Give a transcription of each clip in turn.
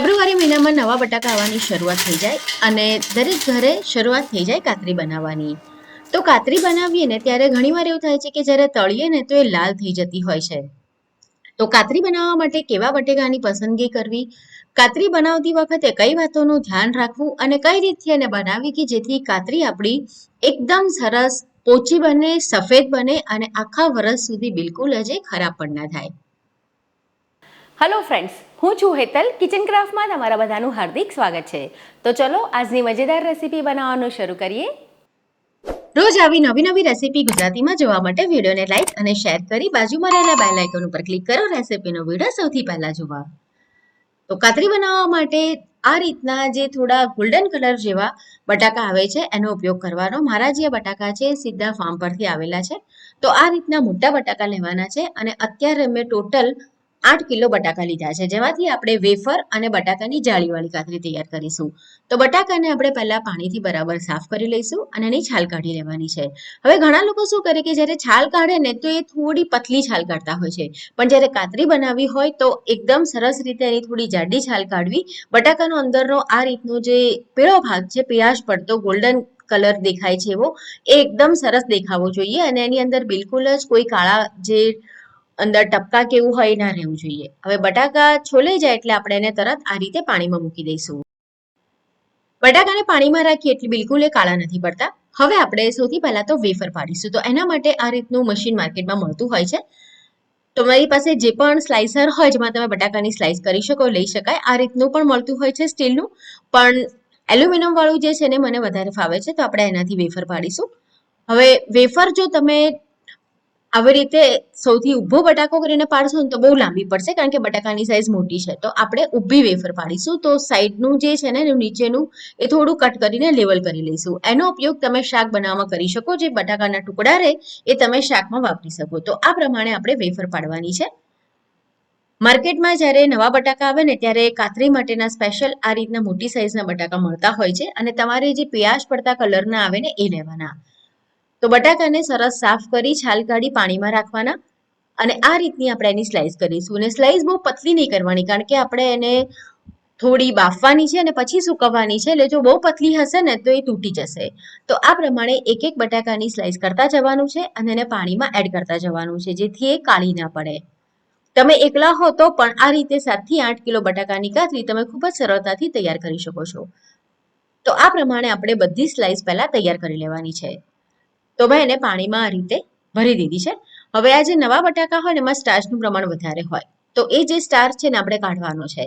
ફેબ્રુઆરી મહિનામાં નવા બટાકા આવવાની શરૂઆત થઈ જાય અને દરેક ઘરે શરૂઆત થઈ જાય કાતરી બનાવવાની. તો કાતરી બનાવીએ ને ત્યારે ઘણીવાર એવું થાય છે કે જ્યારે તળીએ ને તો એ લાલ થઈ જતી હોય છે. તો કાતરી બનાવવા માટે કેવા બટેકાની પસંદગી કરવી? કાતરી બનાવતી વખતે કઈ વાતોનું ધ્યાન રાખવું અને કઈ રીતથી એને બનાવવી કે જેથી કાતરી આપણી એકદમ સરસ પોચી બને, સફેદ બને અને આખા વરસ સુધી બિલકુલ જ ખરાબ પણ ના થાય? હેલો ફ્રેન્ડ્સ હું છું હેતલ કિચન ક્રાફ્ટમાં તમારા બધાનું હાર્દિક સ્વાગત છે. તો ચલો, આજની મજેદાર રેસીપી બનાવવાનું શરૂ કરીએ. રોજ આવી નવી નવી રેસીપી ગુજરાતીમાં જોવા માટે વિડીયોને લાઈક અને શેર કરી બાજુમાં રહેલા બેલ આઇકન ઉપર ક્લિક કરો રેસીપીનો વીડિયો સૌથી પહેલા જોવા. તો કાતરી બનાવવા માટે આ રીતના જે થોડા ગોલ્ડન કલર જેવા બટાકા આવે છે, એનો ઉપયોગ કરવાનો. મારા જે બટાકા છે, સીધા ફાર્મ પરથી આવેલા છે. તો આ રીતના મોટા બટાકા લેવાના છે અને અત્યારે મેં ટોટલ આઠ કિલો બટાકા લીધા છે. જેમાંથી આપણે વેફર અને બટાકાની જાળીવાળી કાતરી તૈયાર કરીશું. તો બટાકાને આપણે પહેલાં પાણીથી બરાબર સાફ કરી લઈશું અને એની છાલ કાઢી લેવાની છે. હવે ઘણા લોકો શું કરે કે જ્યારે છાલ કાઢે ને તો એ થોડી પતલી છાલ કાઢતા હોય છે. પણ જ્યારે કાતરી બનાવવી હોય તો એકદમ સરસ રીતે એની થોડી જાડી છાલ કાઢવી. બટાકાનો અંદરનો આ રીતનો જે પીળો ભાગ છે પીળાશ પડતો ગોલ્ડન કલર દેખાય છે એવો, એ એકદમ સરસ દેખાવો જોઈએ અને એની અંદર બિલકુલ જ કોઈ કાળા જે અંદર ટપકા કેવું હોય ના રહેવું જોઈએ. હવે બટાકા છોલાઈ જાય એટલે આપણે એને તરત આ રીતે પાણીમાં મૂકી દઈશું. બટાકાને પાણીમાં રાખીએ એટલે બિલકુલ એ કાળા નથી પડતા. હવે આપણે સૌથી પહેલા તો વેફર પાડીશું. તો એના માટે આ રીતનું મશીન માર્કેટમાં મળતું હોય છે. તમારી પાસે જે પણ સ્લાઇસર હોય જેમાં તમે બટાકાની સ્લાઇસ કરી શકો, લઈ શકાય. આ રીતનું પણ મળતું હોય છે સ્ટીલનું. પણ એલ્યુમિનિયમ વાળું જે છે ને મને વધારે ફાવે છે, તો આપણે એનાથી વેફર પાડીશું. હવે વેફર જો તમે આવી રીતે સૌથી ઊભો બટાકો કરીને પાડશું ને તો બહુ લાંબી પડશે કારણ કે બટાકાની સાઈઝ મોટી છે. તો આપણે ઊભી વેફર પાડીશું. તો સાઈડનું જે છે ને નીચેનું એ થોડું કટ કરીને લેવલ કરી લઈશું. એનો ઉપયોગ તમે શાક બનાવવામાં કરી શકો. જે બટાકાના ટુકડા રહે એ તમે શાકમાં વાપરી શકો. તો આ પ્રમાણે આપણે વેફર પાડવાની છે. માર્કેટમાં જ્યારે નવા બટાકા આવે ને ત્યારે કાતરી માટેના સ્પેશિયલ આ રીતના મોટી સાઈઝના બટાકા મળતા હોય છે અને તમારે જે પિયાશ પડતા કલરના આવે ને એ લેવાના. તો બટાકાને સરસ સાફ કરી છાલ કાઢી પાણીમાં રાખવાના અને આ રીતની આપણે એની સ્લાઇસ કરીશું. અને સ્લાઇસ બહુ પતલી નહીં કરવાની, કારણ કે આપણે એને થોડી બાફવાની છે અને પછી સુકવવાની છે. એટલે જો બહુ પતલી હશે ને, તો એ તૂટી જશે. તો આ પ્રમાણે એક એક બટાકાની સ્લાઇસ કરતા જવાનું છે અને એને પાણીમાં એડ કરતા જવાનું છે, જેથી એ કાળી ના પડે. તમે એકલા હો તો પણ આ રીતે સાતથી આઠ કિલો બટાકાની કાતરી તમે ખૂબ જ સરળતાથી તૈયાર કરી શકો છો. તો આ પ્રમાણે આપણે બધી સ્લાઇસ પહેલાં તૈયાર કરી લેવાની છે. તો મેં એને પાણીમાં આ રીતે ભરી દીધી છે. હવે આ જે નવા બટાકા હોય ને, એમાં સ્ટાર્ચનું પ્રમાણ વધારે હોય. તો એ જે સ્ટાર્ચ છે ને, આપણે કાઢવાનો છે.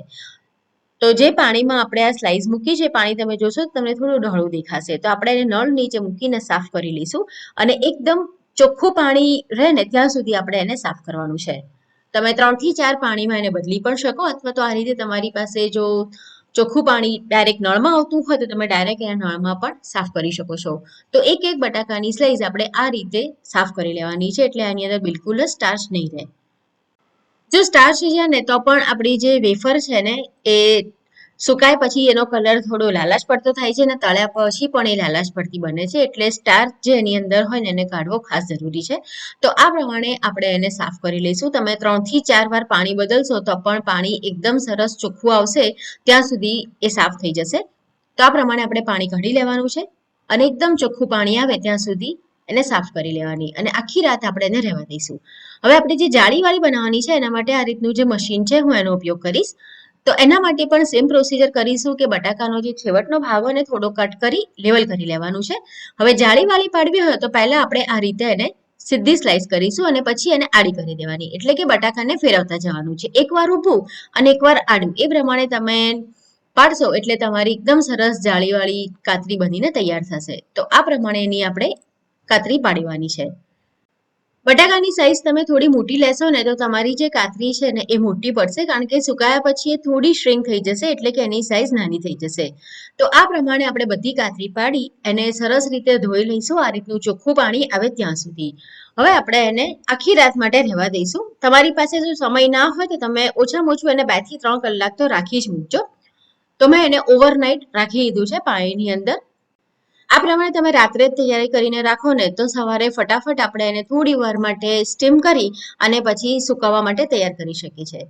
તો જે પાણીમાં આપણે આ સ્લાઇસ મૂકી છે પાણી તમે જોશો તમને થોડું ઢળું દેખાશે. તો આપણે એને નળ નીચે મૂકીને સાફ કરી લઈશું અને એકદમ ચોખ્ખું પાણી રહે ને, ત્યાં સુધી આપણે એને સાફ કરવાનું છે. તમે ત્રણથી ચાર પાણીમાં એને બદલી પણ શકો અથવા તો આ રીતે તમારી પાસે જો ચોખ્ખું પાણી ડાયરેક્ટ નળમાં આવતું હોય તો તમે ડાયરેક્ટ એના નળમાં પણ સાફ કરી શકો છો. તો એક એક બટાકાની સ્લાઇસ આપણે આ રીતે સાફ કરી લેવાની છે એટલે આની અંદર બિલકુલ જ સ્ટાર્ચ નહીં રહે. જો સ્ટાર્ચ છે ને તો પણ આપણી જે વેફર છે ને એ સુકાય પછી એનો કલર થોડો લાલાશ પડતો થાય છે અને તળ્યા પછી પણ એ લાલાશ પડતી બને છે. એટલે સ્ટાર્ચ જે એની અંદર હોય ને એને કાઢવો ખાસ જરૂરી છે. તો આ પ્રમાણે આપણે એને સાફ કરી લઈશું. તમે ત્રણથી ચાર વાર પાણી બદલશો તો પણ પાણી એકદમ સરસ ચોખ્ખું આવશે. ત્યાં સુધી એ સાફ થઈ જશે. તો આ પ્રમાણે આપણે પાણી કાઢી લેવાનું છે અને એકદમ ચોખ્ખું પાણી આવે ત્યાં સુધી એને સાફ કરી લેવાની અને આખી રાત આપણે એને રહેવા દઈશું. હવે આપણે જે જાળીવાળી બનાવવાની છે એના માટે આ રીતનું જે મશીન છે હું એનો ઉપયોગ કરીશ. તો એના માટે પણ સેમ પ્રોસીજર કરીશું કે બટાકાનો જે છેવટનો ભાગ હોય થોડો કટ કરી લેવલ કરી લેવાનું છે. હવે જાળીવાળી પાડવી હોય તો પહેલા આપણે આ રીતે એને સીધી સ્લાઇસ કરીશું અને પછી એને આડી કરી દેવાની. એટલે કે બટાકાને ફેરવતા જવાનું છે. એકવાર ઊભું અને એકવાર આડું. એ પ્રમાણે તમે પાડશો એટલે તમારી એકદમ સરસ જાળીવાળી કાતરી બનીને તૈયાર થશે. તો આ પ્રમાણે એની આપણે કાતરી પાડવાની છે. બટાકાની સાઈઝ તમે થોડી મોટી લેશો ને તો તમારી જે કાતરી છે ને એ મોટી પડશે કારણ કે સુકાયા પછી એ થોડી શ્રિંક થઈ જશે એટલે કે એની સાઈઝ નાની થઈ જશે. તો આ પ્રમાણે આપણે બધી કાતરી પાડી એને સરસ રીતે ધોઈ લઈશું, આ રીતનું ચોખ્ખું પાણી આવે ત્યાં સુધી. હવે આપણે એને આખી રાત માટે રહેવા દઈશું. તમારી પાસે જો સમય ના હોય તો તમે ઓછામાં ઓછું એને બેથી ત્રણ કલાક તો રાખી જ મૂકજો. તો મેં એને ઓવરનાઇટ રાખી દીધું છે પાણીની અંદર. આ પ્રમાણે તમે રાત્રે જ તૈયારી કરીને રાખો ને તો સવારે ફટાફટ આપણે એને થોડી વાર માટે સ્ટીમ કરી અને પછી સુકવવા માટે તૈયાર કરી શકીએ છીએ.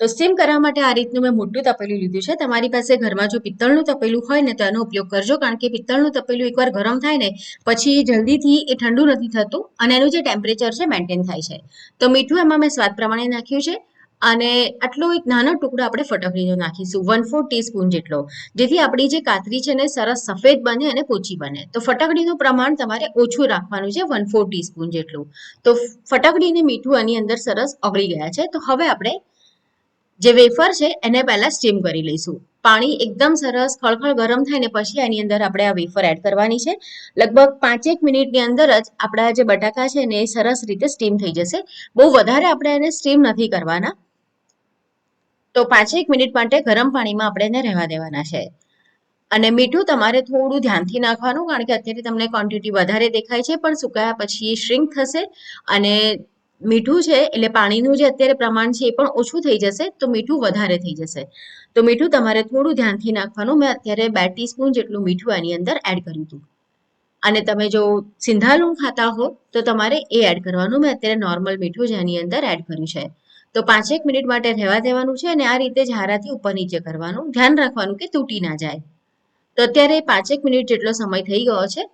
તો સ્ટીમ કરવા માટે આ રીતનું મેં મોટું તપેલું લીધું છે. તમારી પાસે ઘરમાં જો પિત્તળનું તપેલું હોય ને તો એનો ઉપયોગ કરજો કારણ કે પિત્તળનું તપેલું એકવાર ગરમ થાય ને પછી જલ્દીથી એ ઠંડુ નથી થતું અને એનું જે ટેમ્પરેચર છે મેન્ટેન થાય છે. તો મીઠું એમાં મેં સ્વાદ પ્રમાણે નાખ્યું છે. અને આટલો એક નાનો ટુકડો આપણે ફટકડીનો નાખીશું. વન ફોર ટીસ્પૂન જેટલો. જેથી આપણી જે કાતરી છે ને, સરસ સફેદ બને અને પોચી બને. તો ફટકડીનું પ્રમાણ તમારે ઓછું રાખવાનું છે વન ફોર ટીસ્પૂન જેટલું. તો ફટકડીને મીઠું આની અંદર સરસ ઓગળી ગયા છે. તો હવે આપણે જે વેફર છે, એને પહેલાં સ્ટીમ કરી લઈશું. પાણી એકદમ સરસ ખળખળ ગરમ થાય ને પછી એની અંદર આપણે આ વેફર એડ કરવાની છે. લગભગ પાંચેક મિનિટની અંદર જ આપણા જે બટાકા છે ને, એ સરસ રીતે સ્ટીમ થઈ જશે. બહુ વધારે આપણે એને સ્ટીમ નથી કરવાના. તો પાંચેક મિનિટ માટે ગરમ પાણીમાં આપણે એને રહેવા દેવાના છે. અને મીઠું તમારે થોડું ધ્યાનથી નાખવાનું, કારણ કે અત્યારે તમને ક્વોન્ટિટી વધારે દેખાય છે, પણ સુકાયા પછી શ્રિંક થશે. અને મીઠું છે, એટલે પાણીનું જે અત્યારે પ્રમાણ છે એ પણ ઓછું થઈ જશે, તો મીઠું વધારે થઈ જશે. તો મીઠું તમારે થોડું ધ્યાનથી નાખવાનું. મેં અત્યારે બે ટીસ્પૂન જેટલું મીઠું એની અંદર એડ કર્યું હતું. અને તમે જો સિંધાલું ખાતા હો, તો તમારે એ એડ કરવાનું. મેં અત્યારે નોર્મલ મીઠું જ આની અંદર એડ કર્યું છે. તો પાંચેક મિનિટ માટે રહેવા દેવાનું છે અને આ રીતે જ હારાથી ઉપર નીચે કરવાનું. ધ્યાન રાખવાનું કે તૂટી ના જાય. તો અત્યારે પાંચેક મિનિટ જેટલો સમય થઈ ગયો છે.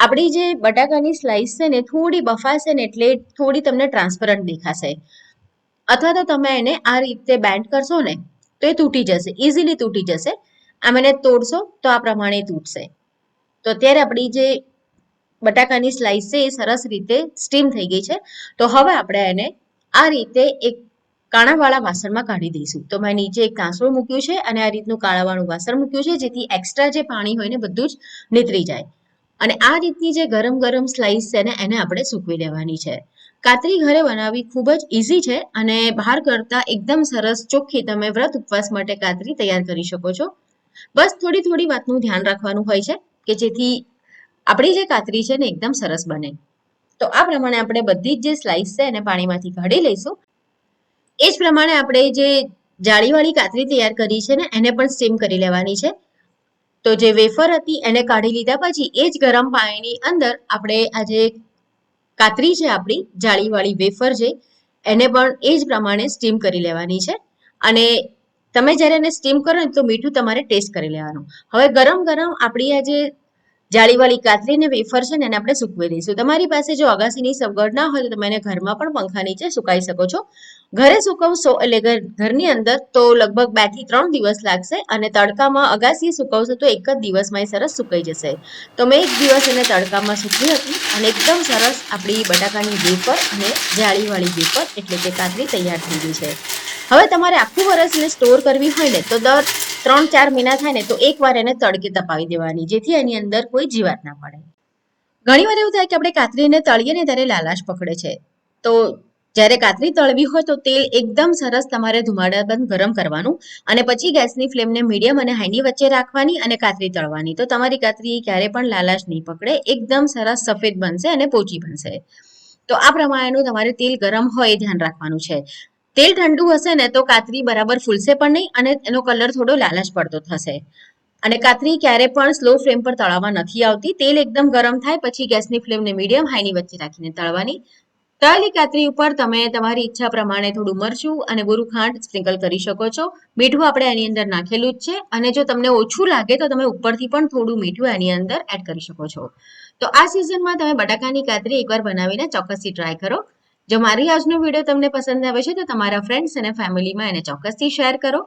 આપણી જે બટાકાની સ્લાઇસ છે ને, થોડી બફાશે ને એટલે થોડી તમને ટ્રાન્સપરન્ટ દેખાશે. અથવા તો તમે એને આ રીતે બેન્ડ કરશો ને, તો એ તૂટી જશે. ઇઝીલી તૂટી જશે. આમ એને તોડશો તો આ પ્રમાણે તૂટશે. તો અત્યારે આપણી જે બટાકાની સ્લાઇસ છે એ સરસ રીતે સ્ટીમ થઈ ગઈ છે. તો હવે આપણે એને આ રીતે એક કાણાવાળા વાસણમાં કાઢી દઈશું. તો મેં નીચે એક કાંસળું મૂક્યું છે અને આ રીતનું કાળાવાળું વાસણ મૂક્યું છે, જેથી એક્સ્ટ્રા જે પાણી હોય ને બધું જ નીતરી જાય. અને આ રીતની જે ગરમ ગરમ સ્લાઇસ છે ને, એને આપણે સૂકવી લેવાની છે. કાતરી ઘરે બનાવવી ખૂબ જ ઇઝી છે અને બહાર કરતાં એકદમ સરસ ચોખ્ખી તમે વ્રત ઉપવાસ માટે કાતરી તૈયાર કરી શકો છો. બસ થોડી થોડી વાતનું ધ્યાન રાખવાનું હોય છે કે જેથી આપણી જે કાતરી છે ને, એકદમ સરસ બને. તો આ પ્રમાણે આપણે બધી જ જે સ્લાઇસ છે એને પાણીમાંથી કાઢી લઈશું. એ જ પ્રમાણે આપણે જે જાળીવાળી કાતરી તૈયાર કરી છે ને, એને પણ સ્ટીમ કરી લેવાની છે. તો જે વેફર હતી એને કાઢી લીધા પછી એ જ ગરમ પાણીની અંદર આપણે આ જે કાતરી છે આપણી, જાળીવાળી વેફર છે એને પણ એ જ પ્રમાણે સ્ટીમ કરી લેવાની છે. અને તમે જ્યારે એને સ્ટીમ કરો ને તો મીઠું તમારે ટેસ્ટ કરી લેવાનું. હવે ગરમ ગરમ આપણી આ જે જાળીવાળી કાતરીને વેફર છે ને એને આપણે સૂકવી દઈશું. તમારી પાસે જો અગાસીની સગવડ ના હોય તો તમે એને ઘરમાં પણ પંખા નીચે સુકાઈ શકો છો. ઘરે સુકવશો એટલે ઘરની અંદર તો લગભગ બેથી ત્રણ દિવસ લાગશે અને તડકામાં અગાસી સુકવશો તો એક જ દિવસમાં એ સરસ સુકાઈ જશે. તો મેં એક દિવસ એને તડકામાં સૂકવી હતી અને એકદમ સરસ આપણી બટાકાની વેફર અને જાળીવાળી વેફર એટલે કે કાતરી તૈયાર થઈ ગઈ છે. હવે તમારે આખું વરસને સ્ટોર કરવી હોય ને તો દર ત્રણ ચાર મહિના થાય ને તો એકવાર એને તડકે તપાવી દેવાની, જેથી એની અંદર કોઈ જીવાત ના પડે. ઘણી વાર એવું થાય કે આપણે કાતરીને તળીએ ને ત્યારે લાલાશ પકડે છે. તો જ્યારે કાતરી તળવી હોય તો તેલ એકદમ સરસ તમારે ધુમાડા બંધ ગરમ કરવાનું અને પછી ગેસની ફ્લેમને મીડિયમ અને હાઈની વચ્ચે રાખવાની અને કાતરી તળવાની. તો તમારી કાતરી ક્યારે પણ લાલાશ નહીં પકડે, એકદમ સરસ સફેદ બનશે અને પોચી બનશે. તો આ પ્રમાણેનું તમારે તેલ ગરમ હોય એ ધ્યાન રાખવાનું છે. તેલ ઠંડુ હશે ને તો કાતરી બરાબર ફૂલશે પણ નહીં અને એનો કલર થોડો લાલચ પડતો થશે. અને કાતરી ક્યારે પણ સ્લો ફ્લેમ પર તળાવવા નથી આવતી. તેલ એકદમ ગરમ થાય પછી ગેસની ફ્લેમને મીડિયમ હાઈની વચ્ચે રાખીને તળવાની. તળેલી કાતરી ઉપર તમે તમારી ઈચ્છા પ્રમાણે થોડું મરચું અને બોરું ખાંડ સ્પ્રિંકલ કરી શકો છો. મીઠું આપણે એની અંદર નાખેલું જ છે. અને જો તમને ઓછું લાગે તો તમે ઉપરથી પણ થોડું મીઠું એની અંદર એડ કરી શકો છો. તો આ સિઝનમાં તમે બટાકાની કાતરી એકવાર બનાવીને ચોક્કસથી ટ્રાય કરો. જો મારી આજનો વીડિયો તમને પસંદ આવે છે, તો તમારા ફ્રેન્ડ્સ અને ફેમિલીમાં એને ચોક્કસથી શેર કરો.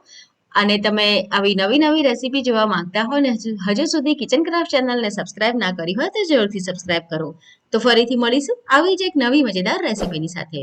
અને તમે આવી નવી નવી રેસીપી જોવા માંગતા હોય ને, હજુ સુધી કિચન ક્રાફ્ટ ચેનલને સબસ્ક્રાઇબ ના કરી હોય, તો જરૂરથી સબસ્ક્રાઇબ કરો. તો ફરીથી મળીશું આવી જ એક નવી મજેદાર રેસીપીની સાથે.